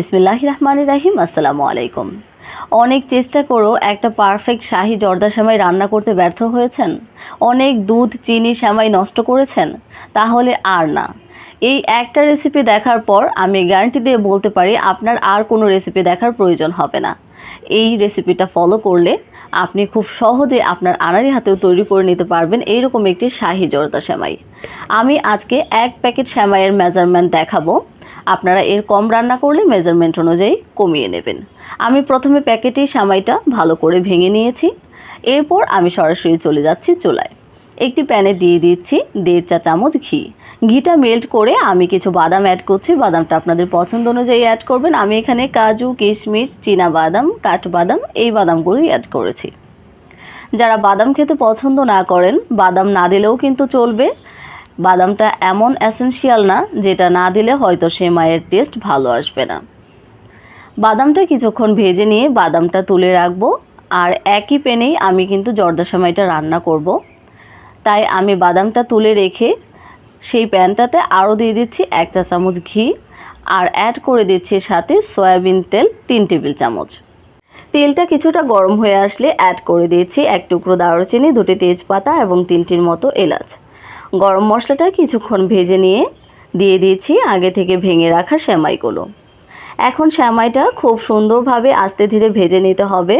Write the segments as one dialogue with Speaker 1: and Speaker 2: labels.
Speaker 1: বিসমিল্লাহ রহমান রাহিম, আসসালামু আলাইকুম। অনেক চেষ্টা করেও একটা পারফেক্ট শাহি জর্দা সেমাই রান্না করতে ব্যর্থ হয়েছেন। অনেক দুধ, চিনি সেমাই নষ্ট করেছেন, তাহলে আর না। এই একটা রেসিপি দেখার পর আমি গ্যারান্টি দিয়ে বলতে পারি, আপনার আর কোনো রেসিপি দেখার প্রয়োজন হবে না। এই রেসিপিটা ফলো করলে আপনি খুব সহজে আপনার আনারি হাতেও তৈরি করে নিতে পারবেন এইরকম একটি শাহি জর্দা সেমাই। আমি আজকে এক প্যাকেট সেমাইয়ের মেজারমেন্ট দেখাবো। আপনারা এর কম রান্না করলে মেজারমেন্ট অনুযায়ী কমিয়ে নেবেন। আমি প্রথমে প্যাকেটেই সামাইটা ভালো করে ভেঙে নিয়েছি। এরপর আমি সরাসরি চলে যাচ্ছি চুলায়। একটি প্যানে দিয়ে দিচ্ছি দেড় চা চামচ ঘি। ঘিটা মেল্ট করে আমি কিছু বাদাম অ্যাড করছি। বাদামটা আপনাদের পছন্দ অনুযায়ী অ্যাড করবেন। আমি এখানে কাজু, কিশমিশ চীনা বাদাম কাঠবাদাম এই বাদামগুলোই অ্যাড করেছি। যারা বাদাম খেতে পছন্দ না করেন, বাদাম না দিলেও কিন্তু চলবে। বাদামটা এমন এসেনশিয়াল না যেটা না দিলে হয়তো সেমাইয়ের টেস্ট ভালো আসবে না। বাদামটা কিছুক্ষণ ভেজে নিয়ে বাদামটা তুলে রাখব আর একই পেনেই আমি কিন্তু জর্দা সেমাইটা রান্না করব। তাই আমি বাদামটা তুলে রেখে সেই প্যানটাতে আরও দিয়ে দিচ্ছি এক চা চামচ ঘি আর অ্যাড করে দিচ্ছি সাথে সয়াবিন তেল তিন টেবিল চামচ। তেলটা কিছুটা গরম হয়ে আসলে অ্যাড করে দিয়েছি এক টুকরো দারুচিনি, দুটি তেজপাতা এবং তিনটির মতো এলাচ। গরম মশলাটা কিছুক্ষণ ভেজে নিয়ে দিয়ে দিয়েছি। আগে থেকে ভেঙে রাখা সেমাইগুলো। এখন সেমাইটা খুব সুন্দরভাবে আস্তে ধীরে ভেজে নিতে হবে।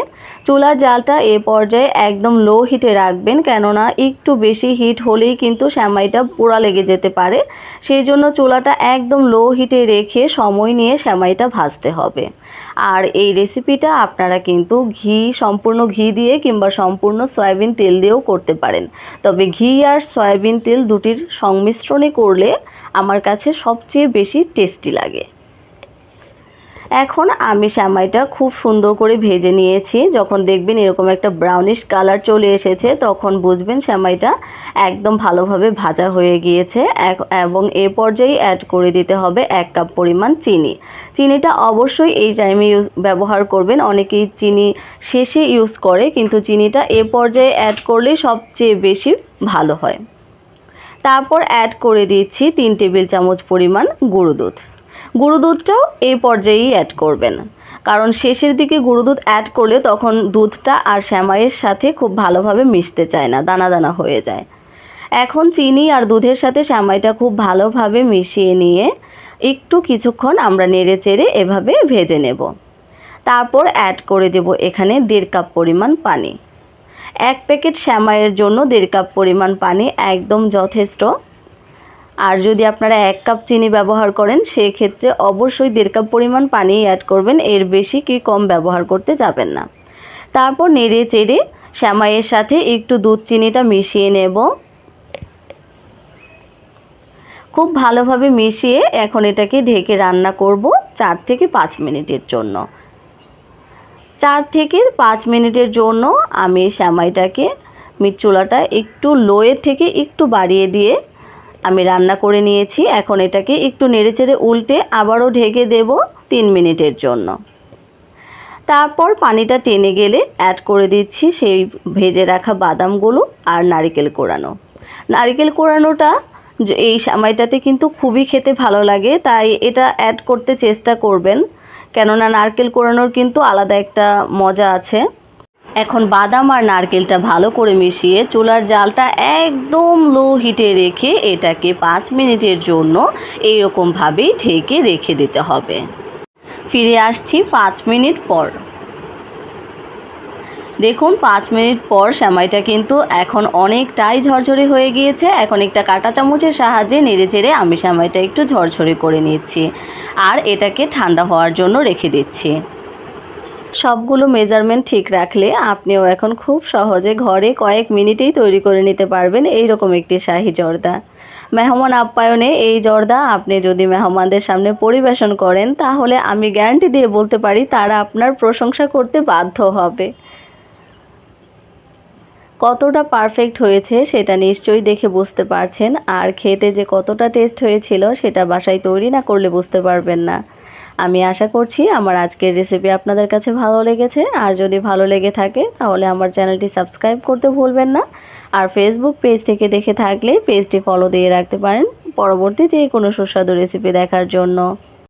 Speaker 1: চুলার জালটা এ পর্যায়ে একদম লো হিটে রাখবেন, কেননা একটু বেশি হিট হলেই কিন্তু সেমাইটা পোড়া লেগে যেতে পারে। সেই জন্য চুলাটা একদম লো হিটে রেখে সময় নিয়ে সেমাইটা ভাজতে হবে। আর এই রেসিপিটা আপনারা কিন্তু ঘি, সম্পূর্ণ ঘি দিয়ে কিংবা সম্পূর্ণ সয়াবিন তেল দিয়েও করতে পারেন। তবে ঘি আর সয়াবিন তেল দুটির সংমিশ্রণে করলে আমার কাছে সবচেয়ে বেশি টেস্টি লাগে। এখন আমি সেমাইটা খুব সুন্দর করে ভেজে নিয়েছি। যখন দেখবেন এরকম একটা ব্রাউনিশ কালার চলে এসেছে, তখন বুঝবেন সেমাইটা একদম ভালোভাবে ভাজা হয়ে গিয়েছে। এবং এ পর্যায়ে অ্যাড করে দিতে হবে এক কাপ পরিমাণ চিনি। চিনিটা অবশ্যই এই টাইমে ইউজ ব্যবহার করবেন। অনেকেই চিনি শেষে ইউজ করে, কিন্তু চিনিটা এ পর্যায়ে অ্যাড করলে সবচেয়ে বেশি ভালো হয়। তারপর অ্যাড করে দিচ্ছি তিন টেবিল চামচ পরিমাণ গুঁড়ো দুধ। গুঁড়ো দুধটাও এই পর্যায়েই অ্যাড করবেন। কারণ শেষের দিকে গুঁড়ো দুধ অ্যাড করলে তখন দুধটা আর শ্যামাইয়ের সাথে খুব ভালোভাবে মিশতে চায় না দানা দানা হয়ে যায়। এখন চিনি আর দুধের সাথে শ্যামাইটা খুব ভালোভাবে মিশিয়ে নিয়ে একটু কিছুক্ষণ আমরা নেড়ে চেড়ে এভাবে ভেজে নেব। তারপর অ্যাড করে দেব এখানে দেড় কাপ পরিমাণ পানি। এক প্যাকেট শ্যামাইয়ের জন্য দেড় কাপ পরিমাণ পানি একদম যথেষ্ট। আর যদি আপনারা এক কাপ চিনি ব্যবহার করেন, সেক্ষেত্রে অবশ্যই দেড় কাপ পরিমাণ পানি অ্যাড করবেন, এর বেশি কি কম ব্যবহার করতে যাবেন না। তারপর নেড়ে চেড়ে শ্যামাইয়ের সাথে একটু দুধ চিনিটা মিশিয়ে নেব। খুব ভালোভাবে মিশিয়ে এখন এটাকে ঢেকে রান্না করব চার থেকে পাঁচ মিনিটের জন্য। চার থেকে পাঁচ মিনিটের জন্য আমি শ্যামাইটাকে, মিট চুলাটা একটু লোয়ের থেকে একটু বাড়িয়ে দিয়ে আমি রান্না করে নিয়েছি। এখন এটাকে একটু নেড়েচেড়ে উল্টে আবারও ঢেকে দেব তিন মিনিটের জন্য। তারপর পানিটা টেনে গেলে অ্যাড করে দিচ্ছি সেই ভেজে রাখা বাদামগুলো আর নারিকেল কোড়ানো নারিকেল কোড়ানোটা এই সময়টাতে কিন্তু খুবই খেতে ভালো লাগে, তাই এটা অ্যাড করতে চেষ্টা করবেন। কেননা নারকেল কোড়ানোর কিন্তু আলাদা একটা মজা আছে। এখন বাদাম আর নারকেলটা ভালো করে মিশিয়ে চুলার জালটা একদম লো হিটে রেখে এটাকে পাঁচ মিনিটের জন্য এইরকমভাবেই ঢেকে রেখে দিতে হবে। ফিরে আসছি পাঁচ মিনিট পর। দেখুন, পাঁচ মিনিট পর সেমাইটা কিন্তু এখন অনেকটাই ঝরঝরে হয়ে গিয়েছে। এখন একটা কাঁটা চামচের সাহায্যে নেড়ে চেড়ে আমি সেমাইটা একটু ঝরঝরে করে নিচ্ছি। আর এটাকে ঠান্ডা হওয়ার জন্য রেখে দিচ্ছি। সবগুলো মেজারমেন্ট ঠিক রাখলে আপনিও এখন খুব সহজে ঘরে কয়েক মিনিটেই তৈরি করে নিতে পারবেন এই রকম একটি শাহি জর্দা। মেহমান আপ্যায়নে এই জর্দা আপনি যদি মেহমানদের সামনে পরিবেশন করেন, তাহলে আমি গ্যারান্টি দিয়ে বলতে পারি তারা আপনার প্রশংসা করতে বাধ্য হবে। কতটা পারফেক্ট হয়েছে সেটা নিশ্চয়ই দেখে বুঝতে পারছেন, আর খেতে যে কতটা টেস্ট হয়েছিল সেটা বাসায় তৈরি না করলে বুঝতে পারবেন না। আমি আশা করছি আমার আজকের রেসিপি আপনাদের কাছে ভালো লেগেছে। আর যদি ভালো লেগে থাকে, তাহলে আমার চ্যানেলটি সাবস্ক্রাইব করতে ভুলবেন না। আর ফেসবুক পেজ থেকে দেখে থাকলে পেজটি ফলো দিয়ে রাখতে পারেন। পরবর্তী যে কোনো সুস্বাদু রেসিপি দেখার জন্য।